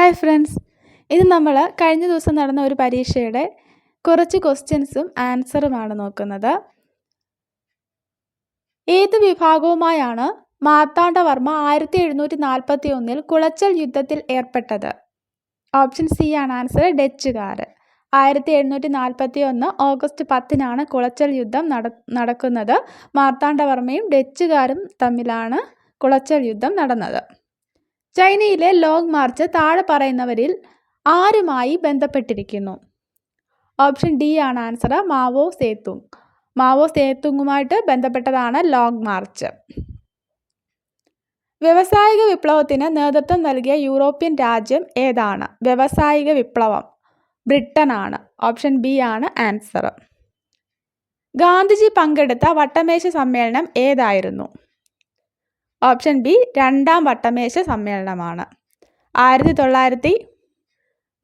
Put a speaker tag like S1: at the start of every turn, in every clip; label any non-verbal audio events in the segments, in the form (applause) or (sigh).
S1: Hi friends ഇത് നമ്മൾ കഴിഞ്ഞ ദിവസം നടന്ന ഒരു പരീക്ഷയുടെ കുറച്ച് ക്വസ്റ്റ്യൻസും ആൻസറുമാണ് നോക്കുന്നത്. ഏത് വിഭാഗവുമായാണ് മാർത്താണ്ഡവർമ്മ ആയിരത്തി എഴുന്നൂറ്റി നാൽപ്പത്തി ഒന്നിൽ കുളച്ചൽ യുദ്ധത്തിൽ ഏർപ്പെട്ടത്? ഓപ്ഷൻ സി ആണ് ആൻസർ ഡച്ചുകാർ ആയിരത്തി എഴുന്നൂറ്റി നാൽപ്പത്തി ഒന്ന് ഓഗസ്റ്റ് പത്തിനാണ് കുളച്ചൽ യുദ്ധം നട നടക്കുന്നത്. മാർത്താണ്ഡവർമ്മയും ഡച്ചുകാരും തമ്മിലാണ് കുളച്ചൽ യുദ്ധം നടന്നത്. ചൈനയിലെ ലോങ് മാർച്ച് താഴെ പറയുന്നവരിൽ ആരുമായി ബന്ധപ്പെട്ടിരിക്കുന്നു? ഓപ്ഷൻ ഡി ആണ് ആൻസർ മാവോ സേത്തുങ് മാവോ സേത്തുങ്ങുമായിട്ട് ബന്ധപ്പെട്ടതാണ് ലോങ് മാർച്ച്. വ്യവസായിക വിപ്ലവത്തിന് നേതൃത്വം നൽകിയ യൂറോപ്യൻ രാജ്യം ഏതാണ്? വ്യവസായിക വിപ്ലവം. ബ്രിട്ടനാണ്. ഓപ്ഷൻ ബി ആണ് ആൻസർ ഗാന്ധിജി പങ്കെടുത്ത വട്ടമേശ സമ്മേളനം ഏതായിരുന്നു? ഓപ്ഷൻ ബി രണ്ടാം വട്ടമേശ സമ്മേളനമാണ്. ആയിരത്തി തൊള്ളായിരത്തി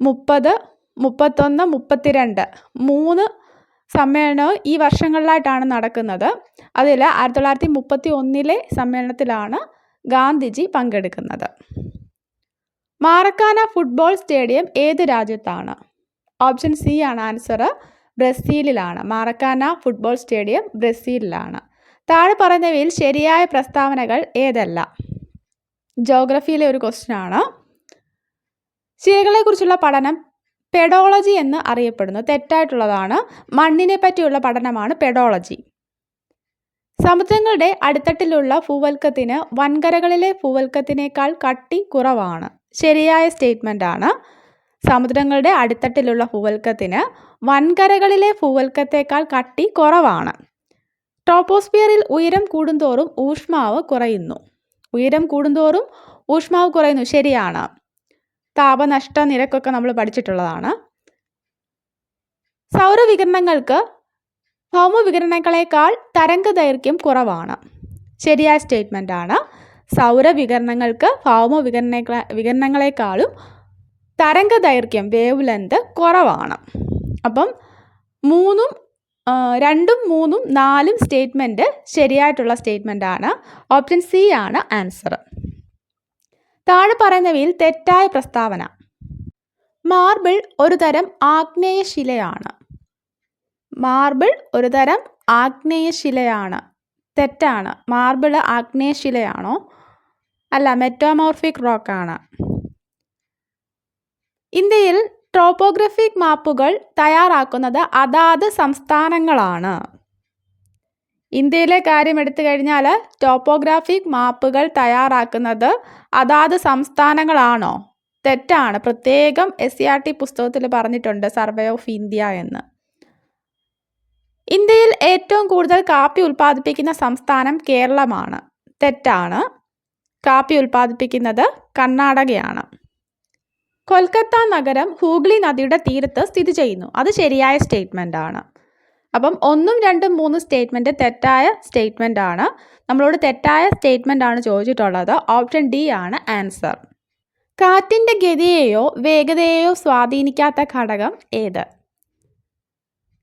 S1: മുപ്പത് മുപ്പത്തൊന്ന് മുപ്പത്തിരണ്ട് മൂന്ന് സമ്മേളനം ഈ വർഷങ്ങളിലായിട്ടാണ് നടക്കുന്നത്. അതിൽ ആയിരത്തി തൊള്ളായിരത്തി മുപ്പത്തി ഒന്നിലെ സമ്മേളനത്തിലാണ് ഗാന്ധിജി പങ്കെടുക്കുന്നത്. മാറക്കാന ഫുട്ബോൾ സ്റ്റേഡിയം ഏത് രാജ്യത്താണ്? ഓപ്ഷൻ സി ആണ് ആൻസർ ബ്രസീലിലാണ്. മാറക്കാന ഫുട്ബോൾ സ്റ്റേഡിയം ബ്രസീലിലാണ്. താഴെ പറയുന്നവയിൽ ശരിയായ പ്രസ്താവനകൾ ഏതല്ല? ജോഗ്രഫിയിലെ ഒരു ക്വസ്റ്റ്യൻ ആണ്. ശിലകളെക്കുറിച്ചുള്ള പഠനം പെഡോളജി എന്ന് അറിയപ്പെടുന്നു. തെറ്റായിട്ടുള്ളതാണ്. മണ്ണിനെ പറ്റിയുള്ള പഠനമാണ് പെഡോളജി സമുദ്രങ്ങളുടെ അടിത്തട്ടിലുള്ള ഭൂവൽക്കത്തിന് വൻകരകളിലെ ഭൂവൽക്കത്തിനേക്കാൾ കട്ടി കുറവാണ്. ശരിയായ സ്റ്റേറ്റ്മെന്റ് ആണ്. സമുദ്രങ്ങളുടെ അടിത്തട്ടിലുള്ള ഭൂവൽക്കത്തിന് വൻകരകളിലെ ഭൂവൽക്കത്തേക്കാൾ കട്ടി കുറവാണ്. ട്രോപ്പോസ്ഫിയറിൽ ഉയരം കൂടുന്തോറും ഊഷ്മാവ് കുറയുന്നു. ഉയരം കൂടുന്തോറും ഊഷ്മാവ് കുറയുന്നു. ശരിയാണ്. താപനഷ്ട നിരക്കൊക്കെ നമ്മൾ പഠിച്ചിട്ടുള്ളതാണ്. സൗരവികിരണങ്ങൾക്ക് ഭൗമവികിരണങ്ങളെക്കാൾ തരംഗ ദൈർഘ്യം കുറവാണ്. ശരിയായ സ്റ്റേറ്റ്മെന്റ് ആണ്. സൗരവികരണങ്ങൾക്ക് ഭൗമവികരണ വികരണങ്ങളെക്കാളും തരംഗ ദൈർഘ്യം വേവ് ലെന്ത് കുറവാണ്. അപ്പം മൂന്നും രണ്ടും മൂന്നും നാലും സ്റ്റേറ്റ്മെന്റ് ശരിയായിട്ടുള്ള സ്റ്റേറ്റ്മെന്റ് ആണ് ഓപ്ഷൻ സി ആണ് ആൻസർ. താഴെ പറയുന്നവയിൽ തെറ്റായ പ്രസ്താവന. മാർബിൾ ഒരു തരം ആഗ്നേയശിലയാണ്. മാർബിൾ ഒരു തരം ആഗ്നേയശിലയാണ്. തെറ്റാണ്. മാർബിൾ ആഗ്നേയശിലയാണോ? അല്ല മെറ്റോമോർഫിക് റോക്കാണ്. ഇന്ത്യയിൽ ട്രോപ്പോഗ്രഫിക് മാപ്പുകൾ തയ്യാറാക്കുന്നത് അതാത് സംസ്ഥാനങ്ങളാണ്. ഇന്ത്യയിലെ കാര്യം എടുത്തു കഴിഞ്ഞാൽ ടോപ്പോഗ്രാഫിക് മാപ്പുകൾ തയ്യാറാക്കുന്നത് അതാത് സംസ്ഥാനങ്ങളാണോ? തെറ്റാണ്. പ്രത്യേകം എസ് സി ആർ ടി പുസ്തകത്തിൽ പറഞ്ഞിട്ടുണ്ട് സർവേ ഓഫ് ഇന്ത്യ എന്ന്. ഇന്ത്യയിൽ ഏറ്റവും കൂടുതൽ കാപ്പി ഉൽപ്പാദിപ്പിക്കുന്ന സംസ്ഥാനം കേരളമാണ്. തെറ്റാണ്. കാപ്പി ഉൽപ്പാദിപ്പിക്കുന്നത് കർണാടകയാണ്. കൊൽക്കത്ത നഗരം ഹൂഗ്ലി നദിയുടെ തീരത്ത് സ്ഥിതി ചെയ്യുന്നു. അത് ശരിയായ സ്റ്റേറ്റ്മെന്റ് ആണ്. അപ്പം ഒന്നും രണ്ടും മൂന്നും സ്റ്റേറ്റ്മെന്റ് തെറ്റായ സ്റ്റേറ്റ്മെന്റ് ആണ്. നമ്മളോട് തെറ്റായ സ്റ്റേറ്റ്മെന്റ് ആണ് ചോദിച്ചിട്ടുള്ളത്. ഓപ്ഷൻ ഡി ആണ് ആൻസർ. കാറ്റിന്റെ ഗതിയെയോ വേഗതയെയോ സ്വാധീനിക്കാത്ത ഘടകം ഏത്?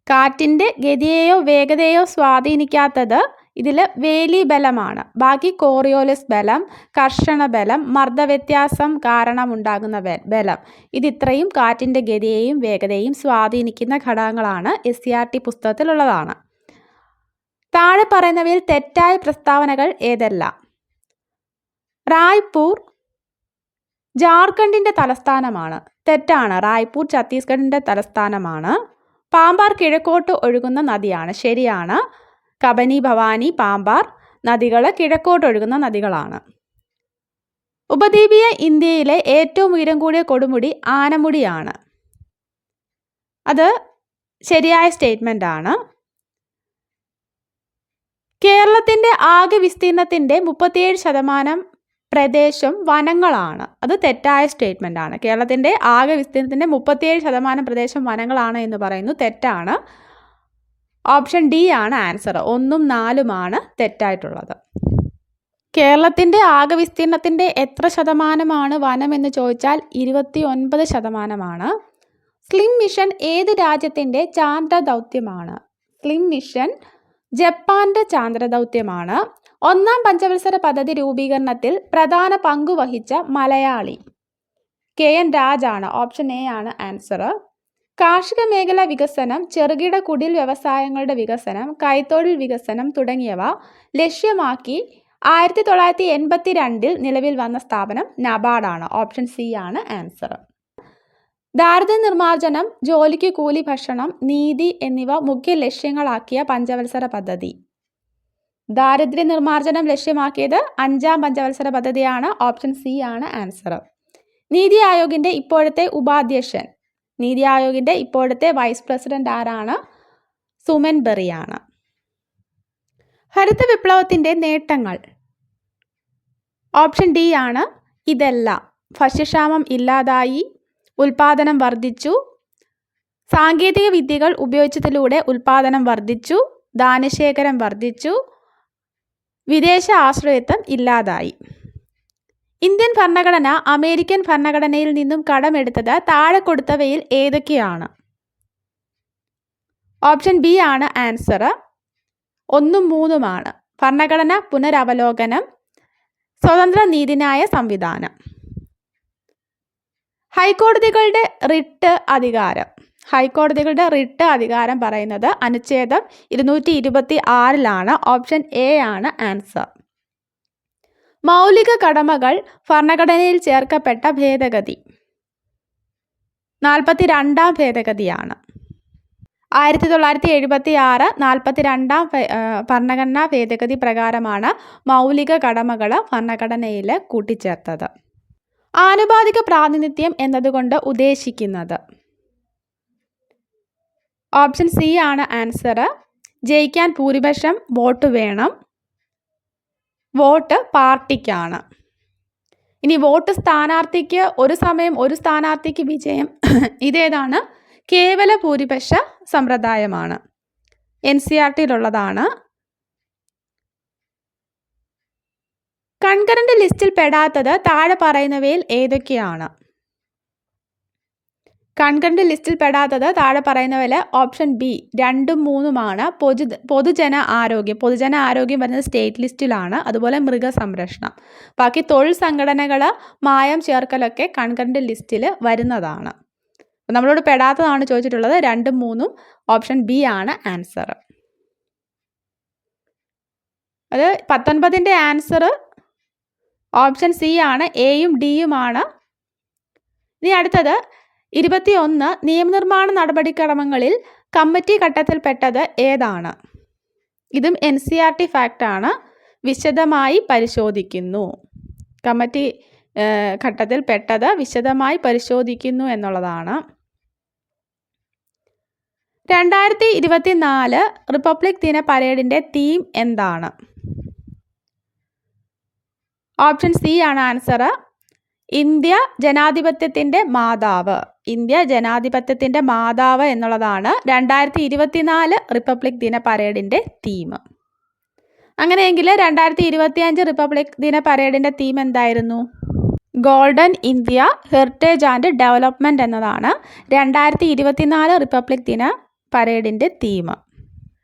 S1: കാറ്റിന്റെ ഗതിയെയോ വേഗതയെയോ സ്വാധീനിക്കാത്തത് ഇതിൽ വേലി ബലമാണ്. ബാക്കി കോറിയോലിസ് ബലം കർഷണ ബലം മർദ്ദവ്യത്യാസം കാരണമുണ്ടാകുന്ന ബലം. ഇതിത്രയും കാറ്റിന്റെ ഗതിയെയും വേഗതയെയും സ്വാധീനിക്കുന്ന ഘടകങ്ങളാണ് എസ് സി ആർ ടി പുസ്തകത്തിലുള്ളതാണ്. താഴെ പറയുന്നവയിൽ തെറ്റായ പ്രസ്താവനകൾ ഏതെല്ലാം? റായ്പൂർ ജാർഖണ്ഡിന്റെ തലസ്ഥാനമാണ്. തെറ്റാണ്. റായ്പൂർ ഛത്തീസ്ഗഡിന്റെ തലസ്ഥാനമാണ്. പാമ്പാർ കിഴക്കോട്ട് ഒഴുകുന്ന നദിയാണ്. ശരിയാണ്. കബനി ഭവാനി പാമ്പാർ നദികൾ കിഴക്കോട്ടൊഴുകുന്ന നദികളാണ്. ഉപദ്വീപീയ ഇന്ത്യയിലെ ഏറ്റവും ഉയരം കൂടിയ കൊടുമുടി ആനമുടിയാണ്. അത് ശരിയായ സ്റ്റേറ്റ്മെന്റ് ആണ്. കേരളത്തിന്റെ ആകെ വിസ്തീർണത്തിന്റെ മുപ്പത്തിയേഴ് ശതമാനം പ്രദേശം വനങ്ങളാണ്. അത് തെറ്റായ സ്റ്റേറ്റ്മെന്റ് ആണ്. കേരളത്തിന്റെ ആകെ വിസ്തീർണത്തിന്റെ മുപ്പത്തിയേഴ് ശതമാനം പ്രദേശം വനങ്ങളാണ് എന്ന് പറയുന്നു. തെറ്റാണ്. ഓപ്ഷൻ ഡി ആണ് ആൻസർ ഒന്നും നാലുമാണ് തെറ്റായിട്ടുള്ളത്. കേരളത്തിന്റെ ആകെ വിസ്തീർണത്തിന്റെ എത്ര ശതമാനമാണ് വനം എന്ന് ചോദിച്ചാൽ ഇരുപത്തി ഒൻപത് ശതമാനമാണ്. സ്ലിം മിഷൻ ഏത് രാജ്യത്തിന്റെ ചാന്ദ്ര ദൗത്യമാണ്? സ്ലിം മിഷൻ ജപ്പാന്റെ ചാന്ദ്ര ദൗത്യമാണ്. ഒന്നാം പഞ്ചവത്സര പദ്ധതി രൂപീകരണത്തിൽ പ്രധാന പങ്കുവഹിച്ച മലയാളി കെ എൻ രാജാണ് ഓപ്ഷൻ എ ആണ് ആൻസർ കാർഷിക മേഖല വികസനം ചെറുകിട കുടിൽ വ്യവസായങ്ങളുടെ വികസനം കൈത്തൊഴിൽ വികസനം തുടങ്ങിയവ ലക്ഷ്യമാക്കി ആയിരത്തി തൊള്ളായിരത്തി എൺപത്തി രണ്ടിൽ നിലവിൽ വന്ന സ്ഥാപനം നബാർഡാണ്. ഓപ്ഷൻ സി ആണ് ആൻസർ. ദാരിദ്ര്യ നിർമ്മാർജനം ജോലിക്ക് കൂലി ഭക്ഷണം നീതി എന്നിവ മുഖ്യ ലക്ഷ്യങ്ങളാക്കിയ പഞ്ചവത്സര പദ്ധതി. ദാരിദ്ര്യ നിർമ്മാർജനം ലക്ഷ്യമാക്കിയത് അഞ്ചാം പഞ്ചവത്സര പദ്ധതിയാണ്. ഓപ്ഷൻ സി ആണ് ആൻസർ. നീതി ആയോഗിന്റെ ഇപ്പോഴത്തെ ഉപാധ്യക്ഷൻ നീതി ആയോഗിന്റെ ഇപ്പോഴത്തെ വൈസ് പ്രസിഡന്റ് ആരാണ്? സുമൻ ബെറിയാണ്. ഹരിത വിപ്ലവത്തിന്റെ നേട്ടങ്ങൾ. ഓപ്ഷൻ ഡി ആണ് ഇതെല്ലാം. ഭക്ഷ്യക്ഷാമം ഇല്ലാതായി ഉൽപാദനം വർദ്ധിച്ചു സാങ്കേതിക വിദ്യകൾ ഉപയോഗിച്ചതിലൂടെ ഉൽപാദനം വർദ്ധിച്ചു ദാനശേഖരം വർദ്ധിച്ചു വിദേശ ആശ്രയത്വം ഇല്ലാതായി. ഇന്ത്യൻ ഭരണഘടന അമേരിക്കൻ ഭരണഘടനയിൽ നിന്നും കടമെടുത്തത് താഴെ കൊടുത്തവയിൽ ഏതൊക്കെയാണ്? ഓപ്ഷൻ ബി ആണ് ആൻസർ. ഒന്നും മൂന്നുമാണ്. ഭരണഘടന പുനരവലോകനം സ്വതന്ത്ര നീതിന്യായ സംവിധാനം. ഹൈക്കോടതികളുടെ റിട്ട് അധികാരം. ഹൈക്കോടതികളുടെ റിട്ട് അധികാരം പറയുന്നത് അനുച്ഛേദം ഇരുന്നൂറ്റി ഇരുപത്തി ആറിലാണ്. ഓപ്ഷൻ എ ആണ് ആൻസർ. മൗലിക കടമകൾ ഭരണഘടനയിൽ ചേർക്കപ്പെട്ട ഭേദഗതി. നാൽപ്പത്തി രണ്ടാം ഭേദഗതിയാണ്. ആയിരത്തി തൊള്ളായിരത്തി എഴുപത്തി ആറ് നാൽപ്പത്തി രണ്ടാം ഭരണഘടനാ ഭേദഗതി പ്രകാരമാണ് മൗലിക കടമകൾ ഭരണഘടനയിൽ കൂട്ടിച്ചേർത്തത്. ആനുപാതിക പ്രാതിനിധ്യം എന്നതുകൊണ്ട് ഉദ്ദേശിക്കുന്നത്. ഓപ്ഷൻ സി ആണ് ആൻസർ ജയിക്കാൻ ഭൂരിപക്ഷം വോട്ട് വേണം. വോട്ട് പാർട്ടിക്കാണ്. ഇനി വോട്ട് സ്ഥാനാർത്ഥിക്ക് ഒരു സമയം ഒരു സ്ഥാനാർത്ഥിക്ക് വിജയം (clears throat) ഇതേതാണ്. കേവല ഭൂരിപക്ഷ സമ്പ്രദായമാണ്. എൻ സി ആർ ടിയിലുള്ളതാണ്. കൺകറന്റ് ലിസ്റ്റിൽ പെടാത്തത് താഴെ പറയുന്നവയിൽ ഏതൊക്കെയാണ്? കൺകറന്റ് ലിസ്റ്റിൽ പെടാത്തത് താഴെ പറയുന്നവരെ ഓപ്ഷൻ ബി രണ്ടും മൂന്നുമാണ്. പൊതു പൊതുജന ആരോഗ്യം പൊതുജന ആരോഗ്യം വരുന്നത് സ്റ്റേറ്റ് ലിസ്റ്റിലാണ്. അതുപോലെ മൃഗസംരക്ഷണം. ബാക്കി തൊഴിൽ സംഘടനകൾ മായം ചേർക്കലൊക്കെ കൺകണ്ട് ലിസ്റ്റിൽ വരുന്നതാണ്. നമ്മളോട് പെടാത്തതാണ് ചോദിച്ചിട്ടുള്ളത്. രണ്ടും മൂന്നും ഓപ്ഷൻ ബി ആണ് ആൻസർ. അത് പത്തൊൻപതിന്റെ ആൻസർ ഓപ്ഷൻ സി ആണ് എയും ഡിയുമാണ് ഇനി അടുത്തത് ഇരുപത്തി ഒന്ന് നിയമനിർമ്മാണ നടപടിക്രമങ്ങളിൽ കമ്മിറ്റി ഘട്ടത്തിൽപ്പെട്ടത് ഏതാണ്? ഇതും എൻ സി ആർ ടി ഫാക്റ്റാണ് വിശദമായി പരിശോധിക്കുന്നു. കമ്മിറ്റി ഘട്ടത്തിൽ പെട്ടത് വിശദമായി പരിശോധിക്കുന്നു എന്നുള്ളതാണ്. രണ്ടായിരത്തി ഇരുപത്തി നാല് റിപ്പബ്ലിക് ദിന പരേഡിന്റെ തീം എന്താണ്? ഓപ്ഷൻ സി ആണ് ആൻസർ ഇന്ത്യ ജനാധിപത്യത്തിന്റെ മാതാവ്. ഇന്ത്യ ജനാധിപത്യത്തിന്റെ മാതാവ് എന്നുള്ളതാണ് രണ്ടായിരത്തി ഇരുപത്തിനാല് റിപ്പബ്ലിക് ദിന പരേഡിന്റെ തീം അങ്ങനെയെങ്കിൽ രണ്ടായിരത്തി ഇരുപത്തി അഞ്ച് റിപ്പബ്ലിക് ദിന പരേഡിന്റെ തീം എന്തായിരുന്നു? Golden India heritage and development എന്നതാണ് രണ്ടായിരത്തി ഇരുപത്തിനാല് റിപ്പബ്ലിക് ദിന പരേഡിന്റെ തീം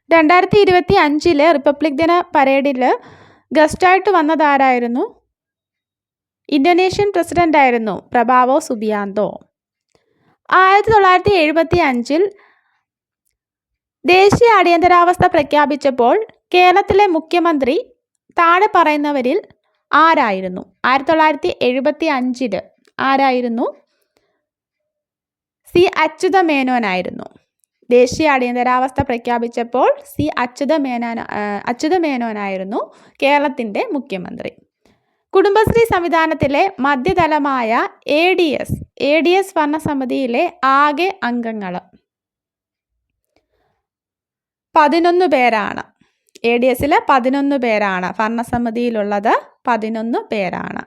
S1: രണ്ടായിരത്തി ഇരുപത്തി അഞ്ചിലെ റിപ്പബ്ലിക് ദിന പരേഡിൽ ഗസ്റ്റായിട്ട് വന്നതാരായിരുന്നു ഇന്തോനേഷ്യൻ പ്രസിഡന്റായിരുന്നു പ്രഭാവോ സുബിയാന്തോ. ആയിരത്തി തൊള്ളായിരത്തി എഴുപത്തി അഞ്ചിൽ ദേശീയ അടിയന്തരാവസ്ഥ പ്രഖ്യാപിച്ചപ്പോൾ കേരളത്തിലെ മുഖ്യമന്ത്രി താഴെ പറയുന്നവരിൽ ആരായിരുന്നു? ആയിരത്തി തൊള്ളായിരത്തി എഴുപത്തി അഞ്ചിൽ ആരായിരുന്നു? സി അച്യുത മേനോനായിരുന്നു ദേശീയ അടിയന്തരാവസ്ഥ പ്രഖ്യാപിച്ചപ്പോൾ സി അച്യുത മേനോൻ അച്യുത മേനോനായിരുന്നു കേരളത്തിന്റെ മുഖ്യമന്ത്രി. കുടുംബശ്രീ സംവിധാനത്തിലെ മധ്യതലമായ A D S A D S ഭരണസമിതിയിലെ ആകെ അംഗങ്ങൾ പതിനൊന്ന് പേരാണ്. എ ഡി എസിൽ പതിനൊന്ന് പേരാണ്. ഭരണസമിതിയിലുള്ളത് പതിനൊന്ന് പേരാണ്.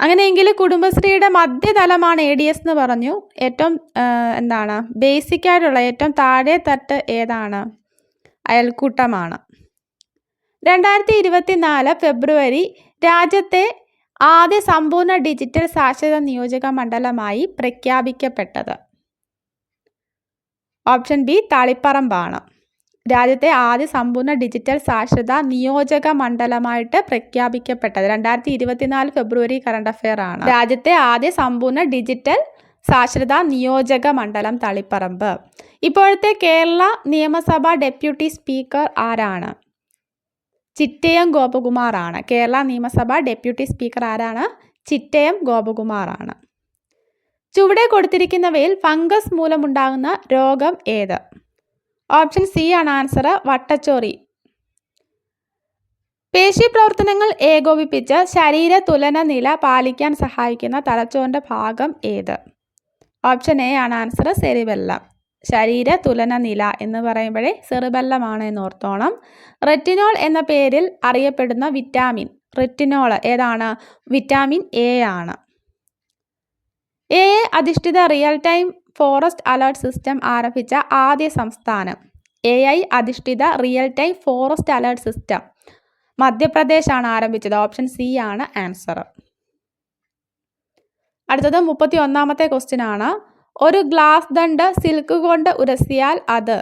S1: അങ്ങനെയെങ്കിൽ കുടുംബശ്രീയുടെ മധ്യതലമാണ് എ ഡി എസ് എന്ന് പറഞ്ഞു. ഏറ്റവും എന്താണ് ബേസിക്കായിട്ടുള്ള ഏറ്റവും താഴെ തട്ട് ഏതാണ്? അയൽക്കൂട്ടമാണ്. രണ്ടായിരത്തി ഇരുപത്തി നാല് ഫെബ്രുവരി രാജ്യത്തെ ആദ്യ സമ്പൂർണ ഡിജിറ്റൽ സാക്ഷരത നിയോജക മണ്ഡലമായി പ്രഖ്യാപിക്കപ്പെട്ടത്. ഓപ്ഷൻ ബി തളിപ്പറമ്പാണ് രാജ്യത്തെ ആദ്യ സമ്പൂർണ ഡിജിറ്റൽ സാക്ഷരത നിയോജക മണ്ഡലമായിട്ട് പ്രഖ്യാപിക്കപ്പെട്ടത്. രണ്ടായിരത്തി ഇരുപത്തിനാല് ഫെബ്രുവരി കറണ്ട് അഫയർ ആണ്. രാജ്യത്തെ ആദ്യ സമ്പൂർണ ഡിജിറ്റൽ സാക്ഷരത നിയോജക മണ്ഡലം തളിപ്പറമ്പ്. ഇപ്പോഴത്തെ കേരള നിയമസഭ ഡെപ്യൂട്ടി സ്പീക്കർ ആരാണ്? ചിറ്റയം ഗോപകുമാറാണ്. കേരള നിയമസഭാ ഡെപ്യൂട്ടി സ്പീക്കർ ആരാണ്? ചിറ്റയം ഗോപകുമാറാണ്. ചുവടെ കൊടുത്തിരിക്കുന്നവയിൽ ഫംഗസ് മൂലമുണ്ടാകുന്ന രോഗം ഏത്? ഓപ്ഷൻ സി ആണ് ആൻസർ വട്ടച്ചോറി. പേശി പ്രവർത്തനങ്ങൾ ഏകോപിപ്പിച്ച് ശരീര തുലന നില പാലിക്കാൻ സഹായിക്കുന്ന തലച്ചോറിന്റെ ഭാഗം ഏത്? ഓപ്ഷൻ എ ആണ് ആൻസർ സെറിബെല്ലം ശരീര തുലന നില എന്ന് പറയുമ്പോഴേ സെറുബല്ലമാണ് എന്ന് ഓർത്തോണം റെറ്റിനോൾ എന്ന പേരിൽ അറിയപ്പെടുന്ന വിറ്റാമിൻ റെറ്റിനോൾ ഏതാണ്? വിറ്റാമിൻ എ ആണ്. എ അധിഷ്ഠിത real time forest alert system ആരംഭിച്ച ആദ്യ സംസ്ഥാനം. എ ഐ അധിഷ്ഠിത real time forest alert system. മധ്യപ്രദേശാണ് ആരംഭിച്ചത്. ഓപ്ഷൻ സി ആണ് ആൻസർ. അടുത്തത് മുപ്പത്തി ഒന്നാമത്തെ ക്വസ്റ്റ്യൻ ആണ് ഒരു ഗ്ലാസ് ദണ്ട് സിൽക്ക് കൊണ്ട് ഉരസിയാൽ അത്.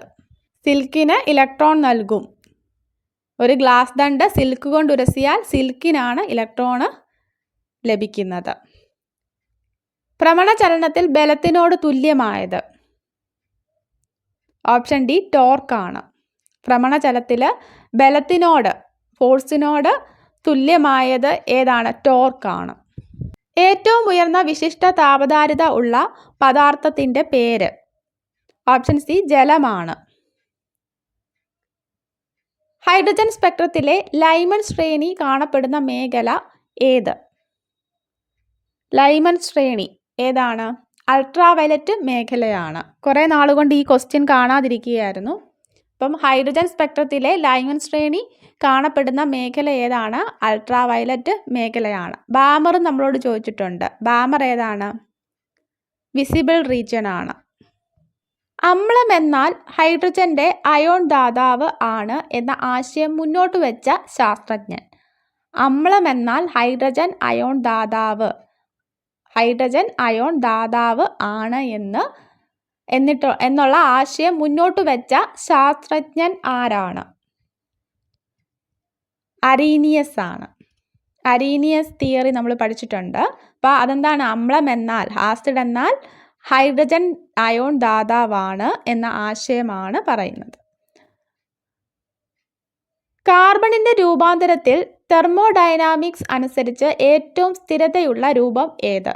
S1: സിൽക്കിന് ഇലക്ട്രോൺ നൽകും. ഒരു ഗ്ലാസ് ദണ്ട് സിൽക്ക് കൊണ്ട് ഉരസിയാൽ സിൽക്കിനാണ് ഇലക്ട്രോണ് ലഭിക്കുന്നത്. ഭ്രമണചലനത്തിൽ ബലത്തിനോട് തുല്യമായത്. ഓപ്ഷൻ ഡി ടോർക്കാണ് ഭ്രമണചലത്തിൽ ബലത്തിനോട് ഫോഴ്സിനോട് തുല്യമായത് ഏതാണ്? ടോർക്കാണ് ഏറ്റവും ഉയർന്ന വിശിഷ്ട താപധാരിത ഉള്ള പദാർത്ഥത്തിന്റെ പേര്. ഓപ്ഷൻ സി ജലമാണ്. ഹൈഡ്രജൻ സ്പെക്ട്രത്തിലെ ലൈമൺ ശ്രേണി കാണപ്പെടുന്ന മേഖല ഏത്? ലൈമൺ ശ്രേണി ഏതാണ്? അൾട്രാവയലറ്റ് മേഖലയാണ്. കുറേ നാളുകൊണ്ട് ഈ ക്വസ്റ്റ്യൻ കാണാതിരിക്കുകയായിരുന്നു. അപ്പം ഹൈഡ്രജൻ സ്പെക്ട്രത്തിലെ ലൈമൺ ശ്രേണി കാണപ്പെടുന്ന മേഖല ഏതാണ്? അൾട്രാവയലറ്റ് മേഖലയാണ്. ബാമർ നമ്മളോട് ചോദിച്ചിട്ടുണ്ട്. ബാമർ ഏതാണ്? വിസിബിൾ റീജിയൻ ആണ്. അമ്ലം എന്നാൽ ഹൈഡ്രജന്റെ അയോൺ ദാതാവ് ആണ് എന്ന ആശയം മുന്നോട്ട് വെച്ച ശാസ്ത്രജ്ഞൻ. അമ്ലം എന്നാൽ ഹൈഡ്രജൻ അയോൺ ദാതാവ്. ഹൈഡ്രജൻ അയോൺ ദാതാവ് ആണ് എന്ന് എന്നിട്ട് എന്നുള്ള ആശയം മുന്നോട്ട് വെച്ച ശാസ്ത്രജ്ഞൻ ആരാണ്? അരീനിയസ് ആണ്. അരീനിയസ് തിയറി നമ്മൾ പഠിച്ചിട്ടുണ്ട്. അപ്പോൾ അതെന്താണ്? അമ്ലം എന്നാൽ ആസിഡ് എന്നാൽ ഹൈഡ്രജൻ അയോൺ ദാതാവാണ് എന്ന ആശയമാണ് പറയുന്നത്. കാർബണിന്റെ രൂപാന്തരത്തിൽ തെർമോഡൈനാമിക്സ് അനുസരിച്ച് ഏറ്റവും സ്ഥിരതയുള്ള രൂപം ഏത്?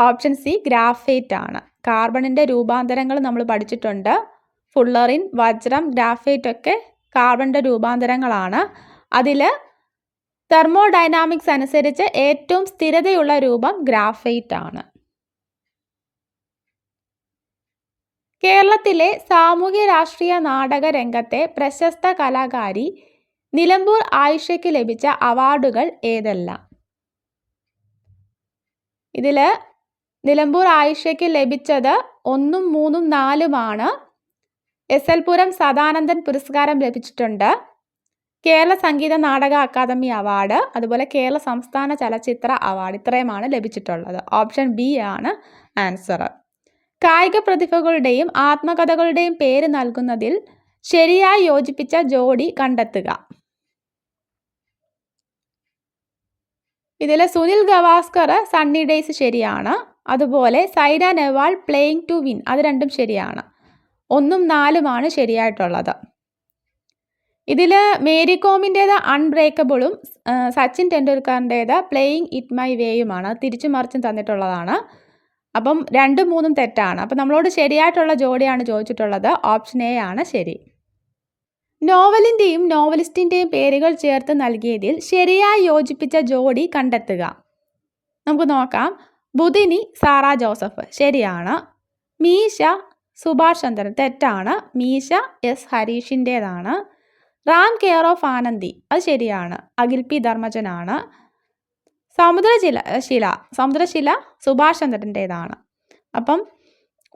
S1: ഓപ്ഷൻ സി ഗ്രാഫൈറ്റ് ആണ്. കാർബണിന്റെ രൂപാന്തരങ്ങൾ നമ്മൾ പഠിച്ചിട്ടുണ്ട്. ഫുള്ളറിൻ വജ്രം ഗ്രാഫൈറ്റ് ഒക്കെ കാർബണിന്റെ രൂപാന്തരങ്ങളാണ്. അതിൽ തെർമോഡൈനാമിക്സ് അനുസരിച്ച് ഏറ്റവും സ്ഥിരതയുള്ള രൂപം ഗ്രാഫൈറ്റ് ആണ്. കേരളത്തിലെ സാമൂഹ്യ രാഷ്ട്രീയ നാടക രംഗത്തെ പ്രശസ്ത കലാകാരി നിലമ്പൂർ ആയിഷയ്ക്ക് ലഭിച്ച അവാർഡുകൾ ഏതെല്ലാം? ഇതിൽ നിലമ്പൂർ ആയിഷയ്ക്ക് ലഭിച്ചത് ഒന്നും മൂന്നും നാലുമാണ് എസ് എൽ പുരം സദാനന്ദൻ പുരസ്കാരം ലഭിച്ചിട്ടുണ്ട്. കേരള സംഗീത നാടക അക്കാദമി അവാർഡ് അതുപോലെ കേരള സംസ്ഥാന ചലച്ചിത്ര അവാർഡ് ഇത്രയുമാണ് ലഭിച്ചിട്ടുള്ളത്. ഓപ്ഷൻ ബി ആണ് ആൻസർ. കായിക പ്രതിഭകളുടെയും ആത്മകഥകളുടെയും പേര് നൽകുന്നതിൽ ശരിയായി യോജിപ്പിച്ച ജോഡി കണ്ടെത്തുക. ഇതിൽ സുനിൽ ഗവാസ്കർ സണ്ണി ഡേയ്സ് ശരിയാണ്. അതുപോലെ Saina Nehwal playing to win അത് രണ്ടും ശരിയാണ്. ഒന്നും നാലുമാണ് ശരിയായിട്ടുള്ളത്. ഇതിൽ മേരി കോമിന്റേത് അൺബ്രേക്കബിളും സച്ചിൻ ടെണ്ടുൽക്കറിന്റേത് പ്ലേയിങ് ഇറ്റ് മൈ വേയുമാണ്. തിരിച്ചു മറിച്ചും തന്നിട്ടുള്ളതാണ്. അപ്പം രണ്ടും മൂന്നും തെറ്റാണ്. അപ്പം നമ്മളോട് ശരിയായിട്ടുള്ള ജോഡിയാണ് ചോദിച്ചിട്ടുള്ളത്. ഓപ്ഷൻ എ ആണ് ശരി. നോവലിന്റെയും നോവലിസ്റ്റിന്റെയും പേരുകൾ ചേർത്ത് നൽകിയതിൽ ശരിയായി യോജിപ്പിച്ച ജോഡി കണ്ടെത്തുക. നമുക്ക് നോക്കാം. ബുധിനി സാറ ജോസഫ്. ശരിയാണ്. മീശ സുഭാഷ് ചന്ദ്രൻ. തെറ്റാണ്. മീശ എസ് ഹരീഷിന്റേതാണ് റാം കെയർ ഓഫ് ആനന്ദി. അത് ശരിയാണ്. അഖിൽ പി. ധർമ്മജനാണ്. സമുദ്രശില ശില. സമുദ്രശില സുഭാഷ് ചന്ദ്രന്റേതാണ് അപ്പം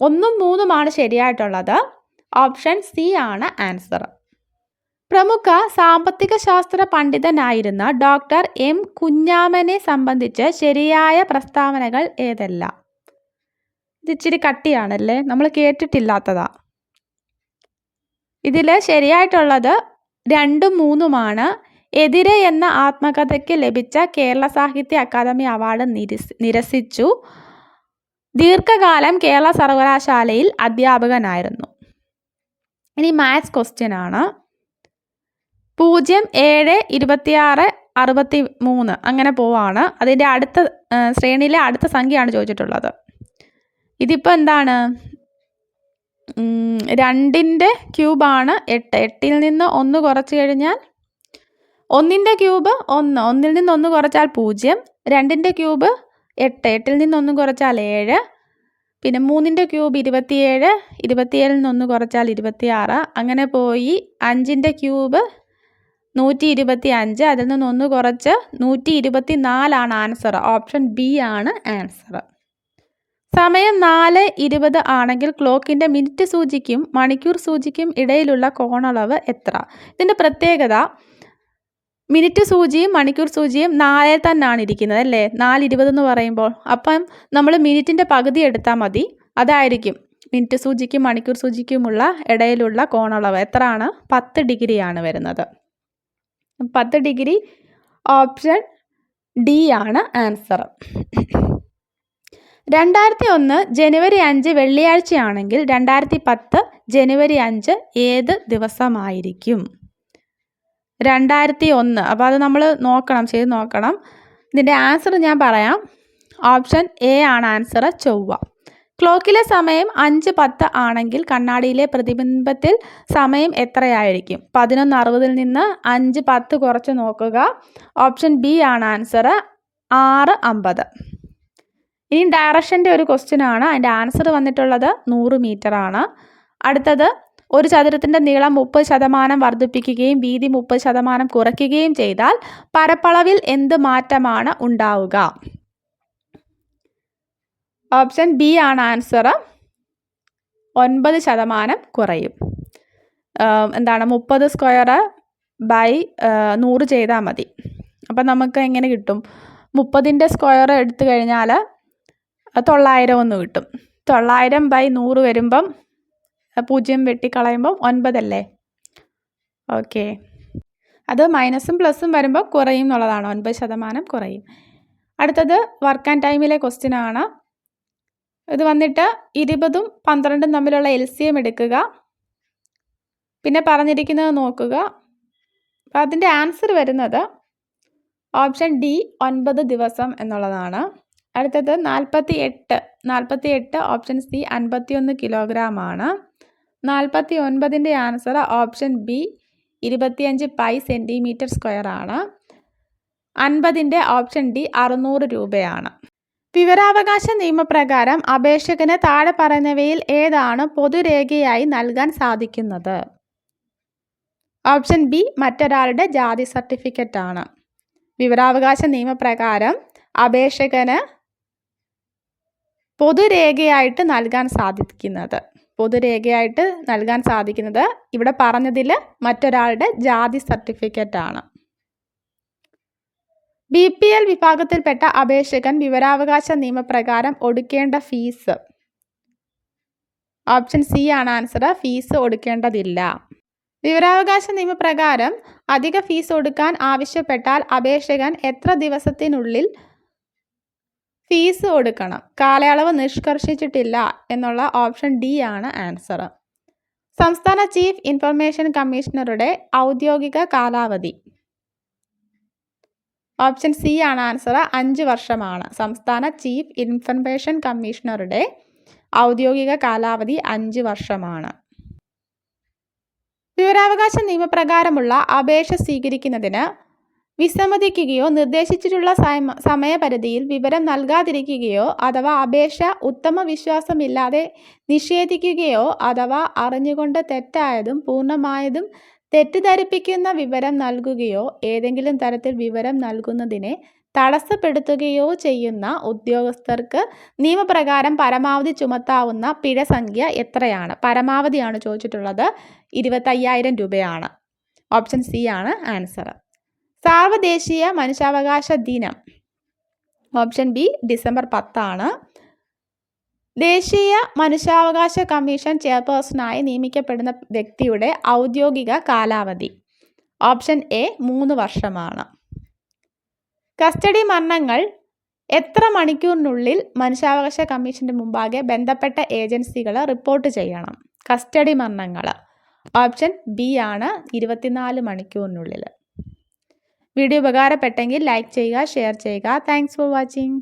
S1: ഒന്നും മൂന്നുമാണ് ശരിയായിട്ടുള്ളത്. ഓപ്ഷൻ സി ആണ് ആൻസർ. പ്രമുഖ സാമ്പത്തിക ശാസ്ത്ര പണ്ഡിതനായിരുന്ന ഡോക്ടർ എം കുഞ്ഞാമനെ സംബന്ധിച്ച് ശരിയായ പ്രസ്താവനകൾ ഏതെല്ലാം? ഇത് ഇച്ചിരി കട്ടിയാണല്ലേ? നമ്മൾ കേട്ടിട്ടില്ലാത്തതാ ഇതിൽ ശരിയായിട്ടുള്ളത് രണ്ടും മൂന്നുമാണ്. എതിരെ എന്ന ആത്മകഥയ്ക്ക് ലഭിച്ച കേരള സാഹിത്യ അക്കാദമി അവാർഡ് നിരസ് നിരസിച്ചു. ദീർഘകാലം കേരള സർവകലാശാലയിൽ അധ്യാപകനായിരുന്നു. ഇനി മാത്സ് ക്വസ്റ്റ്യൻ ആണ്. പൂജ്യം ഏഴ് ഇരുപത്തിയാറ് അറുപത്തി മൂന്ന് അങ്ങനെ പോവാണ്. അതിന്റെ അടുത്ത ശ്രേണിയിലെ അടുത്ത സംഖ്യയാണ് ചോദിച്ചിട്ടുള്ളത്. ഇതിപ്പോൾ എന്താണ്? രണ്ടിന്റെ ക്യൂബാണ് എട്ട്. എട്ടിൽ നിന്ന് ഒന്ന് കുറച്ച് കഴിഞ്ഞാൽ ഒന്നിന്റെ ക്യൂബ് ഒന്ന്. ഒന്നിൽ നിന്ന് ഒന്ന് കുറച്ചാൽ പൂജ്യം. രണ്ടിന്റെ ക്യൂബ് എട്ട്. എട്ടിൽ നിന്ന് ഒന്ന് കുറച്ചാൽ ഏഴ്. പിന്നെ മൂന്നിന്റെ ക്യൂബ് ഇരുപത്തിയേഴ്. ഇരുപത്തിയേഴിൽ നിന്ന് ഒന്ന് കുറച്ചാൽ ഇരുപത്തിയാറ്. അങ്ങനെ പോയി അഞ്ചിന്റെ ക്യൂബ് നൂറ്റി ഇരുപത്തി അഞ്ച് അതിൽ നിന്ന് ഒന്ന് കുറച്ച് നൂറ്റി ഇരുപത്തി നാലാണ് ആൻസർ. ഓപ്ഷൻ ബി ആണ് ആൻസർ. സമയം നാല് ഇരുപത് ആണെങ്കിൽ ക്ലോക്കിന്റെ മിനിറ്റ് സൂചിക്കും മണിക്കൂർ സൂചിക്കും ഇടയിലുള്ള കോണളവ് എത്ര? ഇതിന്റെ പ്രത്യേകത മിനിറ്റ് സൂചിയും മണിക്കൂർ സൂചിയും നാലിൽ തന്നെയാണ് ഇരിക്കുന്നത് അല്ലേ? നാല് ഇരുപത് എന്ന് പറയുമ്പോൾ. അപ്പം നമ്മൾ മിനിറ്റിന്റെ പകുതി എടുത്താൽ മതി. അതായിരിക്കും മിനിറ്റ് സൂചിക്കും മണിക്കൂർ സൂചിക്കുമുള്ള ഇടയിലുള്ള കോണളവ് എത്രയാണ്? പത്ത് ഡിഗ്രിയാണ് വരുന്നത്. പത്ത് ഡിഗ്രി ഓപ്ഷൻ ഡി ആണ് ആൻസർ. രണ്ടായിരത്തി ഒന്ന് ജനുവരി അഞ്ച് വെള്ളിയാഴ്ചയാണെങ്കിൽ രണ്ടായിരത്തി പത്ത് ജനുവരി അഞ്ച് ഏത് ദിവസമായിരിക്കും? രണ്ടായിരത്തി ഒന്ന് അപ്പോൾ അത് നമ്മൾ നോക്കണം ചെയ്ത് നോക്കണം. ഇതിന്റെ ആൻസർ ഞാൻ പറയാം. ഓപ്ഷൻ എ ആണ് ആൻസർ ചൊവ്വ. ക്ലോക്കിലെ സമയം അഞ്ച് പത്ത് ആണെങ്കിൽ കണ്ണാടിയിലെ പ്രതിബിംബത്തിൽ സമയം എത്രയായിരിക്കും? പതിനൊന്ന് അറുപതിൽ നിന്ന് അഞ്ച് പത്ത് കുറച്ച് നോക്കുക. ഓപ്ഷൻ ബി ആണ് ആൻസർ ആറ് അമ്പത്. ഇനി ഡയറക്ഷന്റെ ഒരു ക്വസ്റ്റ്യൻ ആണ്. അതിന്റെ ആൻസർ വന്നിട്ടുള്ളത് നൂറ് മീറ്റർ ആണ്. അടുത്തത് ഒരു ചതുരത്തിന്റെ നീളം മുപ്പത് ശതമാനം വർദ്ധിപ്പിക്കുകയും വീതി മുപ്പത് ശതമാനം കുറയ്ക്കുകയും ചെയ്താൽ പരപ്പളവിൽ എന്ത് മാറ്റമാണ് ഉണ്ടാവുക? ഓപ്ഷൻ ബി ആണ് ആൻസർ ഒൻപത് ശതമാനം കുറയും. എന്താണ് മുപ്പത് സ്ക്വയർ ബൈ നൂറ് ചെയ്താൽ മതി. അപ്പം നമുക്ക് എങ്ങനെ കിട്ടും? മുപ്പതിന്റെ സ്ക്വയർ എടുത്തു കഴിഞ്ഞാൽ തൊള്ളായിരം ഒന്ന് കിട്ടും. തൊള്ളായിരം ബൈ നൂറ് വരുമ്പം പൂജ്യം വെട്ടിക്കളയുമ്പം ഒൻപതല്ലേ? ഓക്കെ അത് മൈനസും പ്ലസും വരുമ്പോൾ കുറയും എന്നുള്ളതാണ്. ഒൻപത് ശതമാനം കുറയും. അടുത്തത് വർക്ക് ആൻഡ് ടൈമിലെ ക്വസ്റ്റ്യൻ ആണ്. ഇത് വന്നിട്ട് ഇരുപതും പന്ത്രണ്ടും തമ്മിലുള്ള എൽ സി എം എടുക്കുക. പിന്നെ പറഞ്ഞിരിക്കുന്നത് നോക്കുക. അപ്പോൾ അതിന്റെ ആൻസർ വരുന്നത് ഓപ്ഷൻ ഡി ഒൻപത് ദിവസം എന്നുള്ളതാണ്. അടുത്തത് നാൽപ്പത്തി എട്ട് നാൽപ്പത്തി എട്ട് ഓപ്ഷൻ സി അൻപത്തിയൊന്ന് കിലോഗ്രാം ആണ്. നാൽപ്പത്തി ഒൻപതിന്റെ ആൻസർ ഓപ്ഷൻ ബി ഇരുപത്തിയഞ്ച് പൈ സെന്റിമീറ്റർ സ്ക്വയർ ആണ്. അൻപതിന്റെ ഓപ്ഷൻ ഡി അറുന്നൂറ് രൂപയാണ്. വിവരാവകാശ നിയമപ്രകാരം അപേക്ഷകന് താഴെ പറയുന്നവയിൽ ഏതാണ് പൊതുരേഖയായി നൽകാൻ സാധിക്കുന്നത്? ഓപ്ഷൻ ബി മറ്റൊരാളുടെ ജാതി സർട്ടിഫിക്കറ്റ് ആണ്. വിവരാവകാശ നിയമപ്രകാരം അപേക്ഷകന് പൊതുരേഖയായിട്ട് നൽകാൻ സാധിക്കുന്നത്. പൊതുരേഖയായിട്ട് നൽകാൻ സാധിക്കുന്നത് ഇവിടെ പറഞ്ഞതിൽ മറ്റൊരാളുടെ ജാതി സർട്ടിഫിക്കറ്റ് ആണ്. ബി പി എൽ വിഭാഗത്തിൽപ്പെട്ട അപേക്ഷകൻ വിവരാവകാശ നിയമപ്രകാരം ഒടുക്കേണ്ട ഫീസ്. ഓപ്ഷൻ സി ആണ് ആൻസർ. ഫീസ് ഒടുക്കേണ്ടതില്ല. വിവരാവകാശ നിയമപ്രകാരം അധിക ഫീസ് ഒടുക്കാൻ ആവശ്യപ്പെട്ടാൽ അപേക്ഷകൻ എത്ര ദിവസത്തിനുള്ളിൽ ഫീസ് കൊടുക്കണം. കാലയളവ് നിഷ്കർഷിച്ചിട്ടില്ല എന്നുള്ള ഓപ്ഷൻ ഡി ആണ് ആൻസർ. സംസ്ഥാന ചീഫ് ഇൻഫർമേഷൻ കമ്മീഷണറുടെ ഔദ്യോഗിക കാലാവധി. ഓപ്ഷൻ സി ആണ് ആൻസർ. അഞ്ച് വർഷമാണ്. സംസ്ഥാന ചീഫ് ഇൻഫർമേഷൻ കമ്മീഷണറുടെ ഔദ്യോഗിക കാലാവധി അഞ്ച് വർഷമാണ്. വിവരാവകാശ നിയമപ്രകാരമുള്ള അപേക്ഷ സ്വീകരിക്കുന്നതിന് വിസമ്മതിക്കുകയോ നിർദ്ദേശിച്ചിട്ടുള്ള സമ- സമയപരിധിയിൽ വിവരം നൽകാതിരിക്കുകയോ അഥവാ അപേക്ഷ ഉത്തമ വിശ്വാസമില്ലാതെ നിഷേധിക്കുകയോ അഥവാ അറിഞ്ഞുകൊണ്ട് തെറ്റായതും പൂർണമായതും തെറ്റിദ്ധരിപ്പിക്കുന്ന വിവരം നൽകുകയോ ഏതെങ്കിലും തരത്തിൽ വിവരം നൽകുന്നതിനെ തടസ്സപ്പെടുത്തുകയോ ചെയ്യുന്ന ഉദ്യോഗസ്ഥർക്ക് നിയമപ്രകാരം പരമാവധി ചുമത്താവുന്ന പിഴ സംഖ്യ എത്രയാണ്? പരമാവധിയാണ് ചോദിച്ചിട്ടുള്ളത്. ഇരുപത്തയ്യായിരം രൂപയാണ്. ഓപ്ഷൻ സി ആണ് ആൻസർ സാർവദേശീയ മനുഷ്യാവകാശ ദിനം. ഓപ്ഷൻ ബി ഡിസംബർ പത്താണ്. ദേശീയ മനുഷ്യാവകാശ കമ്മീഷൻ ചെയർപേഴ്സണായി നിയമിക്കപ്പെടുന്ന വ്യക്തിയുടെ ഔദ്യോഗിക കാലാവധി. ഓപ്ഷൻ എ മൂന്ന് വർഷമാണ്. കസ്റ്റഡി മരണങ്ങൾ എത്ര മണിക്കൂറിനുള്ളിൽ മനുഷ്യാവകാശ കമ്മീഷന്റെ മുമ്പാകെ ബന്ധപ്പെട്ട ഏജൻസികൾ റിപ്പോർട്ട് ചെയ്യണം? കസ്റ്റഡി മരണങ്ങൾ. ഓപ്ഷൻ ബി ആണ് ഇരുപത്തിനാല് മണിക്കൂറിനുള്ളിൽ. വീഡിയോ ഉപകാരപ്പെട്ടെങ്കിൽ ലൈക്ക് ചെയ്യുക ഷെയർ ചെയ്യുക താങ്ക്സ് ഫോർ വാച്ചിങ്